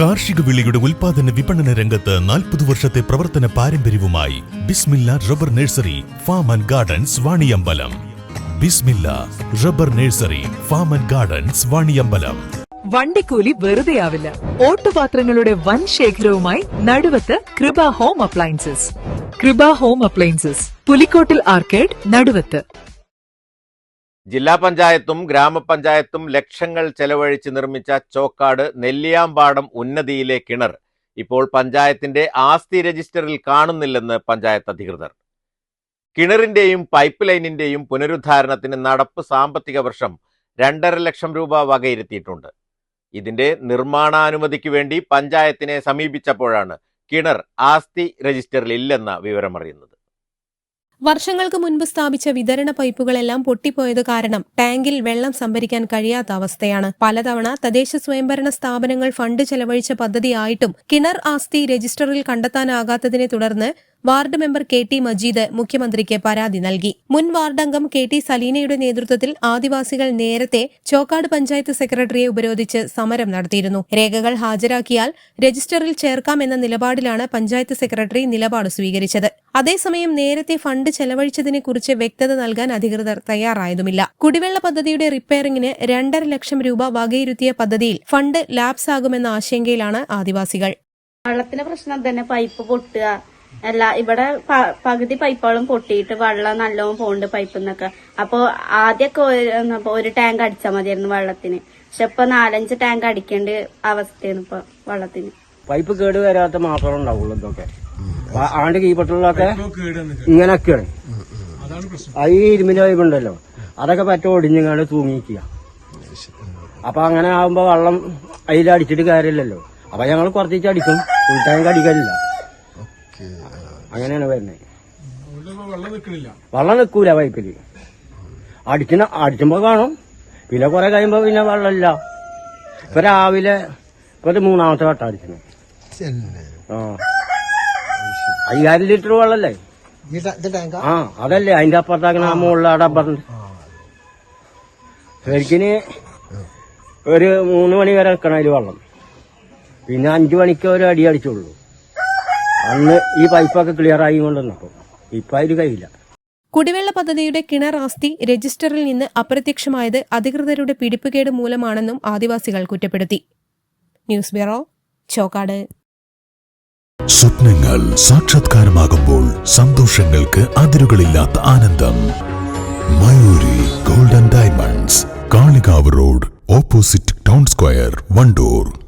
കാർഷിക വിളിയുടെ ഉൽപാദന വിപണന രംഗത്ത് നാൽപ്പത് വർഷത്തെ പ്രവർത്തന പാരമ്പര്യവുമായി Bismillah rubber nursery farm and gardens Vaniyambalam. Bismillah rubber nursery farm and gardens Vaniyambalam. വണ്ടിക്കൂലി വെറുതെയാവില്ല ഓട്ടുപാത്രങ്ങളുടെ വൻ ശേഖരവുമായി Naduvath Krupa home appliances. Krupa home appliances Pulikkottil arcade Naduvath. ജില്ലാ പഞ്ചായത്തും ഗ്രാമപഞ്ചായത്തും ലക്ഷങ്ങൾ ചെലവഴിച്ച് നിർമ്മിച്ച ചോക്കാട് നെല്ലിയാമ്പാടം ഉന്നതിയിലെ കിണർ ഇപ്പോൾ പഞ്ചായത്തിന്റെ ആസ്തി രജിസ്റ്ററിൽ കാണുന്നില്ലെന്ന് പഞ്ചായത്ത് അധികൃതർ. കിണറിന്റെയും പൈപ്പ് ലൈനിന്റെയും പുനരുദ്ധാരണത്തിന് നടപ്പ് സാമ്പത്തിക വർഷം രണ്ടര ലക്ഷം രൂപ വകയിരുത്തിയിട്ടുണ്ട്. ഇതിന്റെ നിർമ്മാണാനുമതിക്ക് വേണ്ടി പഞ്ചായത്തിനെ സമീപിച്ചപ്പോഴാണ് കിണർ ആസ്തി രജിസ്റ്ററിൽ ഇല്ലെന്ന വിവരമറിയുന്നത്. വർഷങ്ങൾക്ക് മുൻപ് സ്ഥാപിച്ച വിതരണ പൈപ്പുകളെല്ലാം പൊട്ടിപ്പോയത് കാരണം ടാങ്കിൽ വെള്ളം സംഭരിക്കാൻ കഴിയാത്ത അവസ്ഥയാണ്. പലതവണ തദ്ദേശ സ്വയംഭരണ സ്ഥാപനങ്ങൾ ഫണ്ട് ചെലവഴിച്ച പദ്ധതിയായിട്ടും കിണർ ആസ്തി രജിസ്റ്ററിൽ കണ്ടെത്താനാകാത്തതിനെ തുടർന്ന് ward member K T Majeed മുഖ്യമന്ത്രിക്ക് പരാതി നൽകി. മുൻ വാർഡംഗം കെ ടി സലീനയുടെ നേതൃത്വത്തിൽ ആദിവാസികൾ നേരത്തെ ചോക്കാട് പഞ്ചായത്ത് സെക്രട്ടറിയെ ഉപരോധിച്ച് സമരം നടത്തിയിരുന്നു. രേഖകൾ ഹാജരാക്കിയാൽ രജിസ്റ്ററിൽ ചേർക്കാമെന്ന നിലപാടിലാണ് പഞ്ചായത്ത് സെക്രട്ടറി നിലപാട് സ്വീകരിച്ചത്. അതേസമയം നേരത്തെ ഫണ്ട് ചെലവഴിച്ചതിനെക്കുറിച്ച് വ്യക്തത നൽകാൻ അധികൃതർ തയ്യാറായതുമില്ല. കുടിവെള്ള പദ്ധതിയുടെ റിപ്പയറിംഗിന് രണ്ടര ലക്ഷം രൂപ വകയിരുത്തിയ പദ്ധതിയിൽ ഫണ്ട് ലാപ്സാകുമെന്ന ആശങ്കയിലാണ് ആദിവാസികൾ. വെള്ളത്തിന്റെ പ്രശ്നം തന്നെ പൈപ്പ് പൊട്ടുക അല്ല ഇവിടെ പകുതി പൈപ്പുകളും പൊട്ടിയിട്ട് വെള്ളം നല്ലോണം പോണ്ട് പൈപ്പിൽ നിന്നൊക്കെ അപ്പൊ ആദ്യമൊക്കെ ഒരു ടാങ്ക് അടിച്ചാൽ മതിയായിരുന്നു വെള്ളത്തിന്. പക്ഷെ ഇപ്പൊ നാലഞ്ച് ടാങ്ക് അടിക്കേണ്ട അവസ്ഥയാണ് ഇപ്പൊ വെള്ളത്തിന്. പൈപ്പ് കേട് വരാത്ത മാത്രമേ ഉണ്ടാവുള്ളൂ ഇതൊക്കെ. ആണ്ട് കീപ്പട്ടുള്ളതൊക്കെ ഇങ്ങനൊക്കെയാണ്. ഈ ഇരുമ്പിന്റെ പൈപ്പ് ഉണ്ടല്ലോ അതൊക്കെ പറ്റ ഒടിഞ്ഞങ്ങാണ്ട് തൂങ്ങിക്കുക. അപ്പൊ അങ്ങനെ ആകുമ്പോ വെള്ളം അതിൽ അടിച്ചിട്ട് കാര്യമില്ലല്ലോ. അപ്പൊ ഞങ്ങൾ കുറച്ചിട്ട് അടിക്കും. ഫുൾ ടാങ്ക് അടിക്കലില്ല. അങ്ങനെയാണ് വരുന്നത്. വെള്ളം നിൽക്കൂല പൈപ്പിൽ. അടിക്കുന്ന അടിക്കുമ്പോ കാണും. പിന്നെ കുറെ കഴിയുമ്പോ പിന്നെ വെള്ളമില്ല. ഇപ്പൊ രാവിലെ ഇപ്പൊ മൂന്നാമത്തെ വട്ടം അടിക്കുന്നു ആ. അയ്യായിരം ലിറ്റർ വെള്ളല്ലേ? ആ അതല്ലേ. അതിന്റെ അപ്പുറത്താക്കണ ആ മുകളിൽ ശരിക്കിന് ഒരു മൂന്ന് മണി വരെ വെക്കണം അതിൽ വെള്ളം. പിന്നെ അഞ്ചു മണിക്ക് ഒരു അടി അടിച്ചുള്ളൂ. അന്ന് ഈ പൈപ്പൊക്കെ ക്ലിയർ ആയി കൊണ്ടുവന്നപ്പോ ഇപ്പൊ. അതിൽ കഴിയില്ല. കുടിവെള്ള പദ്ധതിയുടെ കിണർ ആസ്തി രജിസ്റ്ററിൽ നിന്ന് അപ്രത്യക്ഷമായത് അധികൃതരുടെ പിടിപ്പുകേട് മൂലമാണെന്നും ആദിവാസികൾ കുറ്റപ്പെടുത്തി. News bureau Chokkad. സ്വപ്നങ്ങൾ സാക്ഷാത്കാരമാകുമ്പോൾ സന്തോഷങ്ങൾക്ക് അതിരുകളില്ലാത്ത ആനന്ദം. Mayuri golden diamonds Kalikavu road opposite town square Wandoor.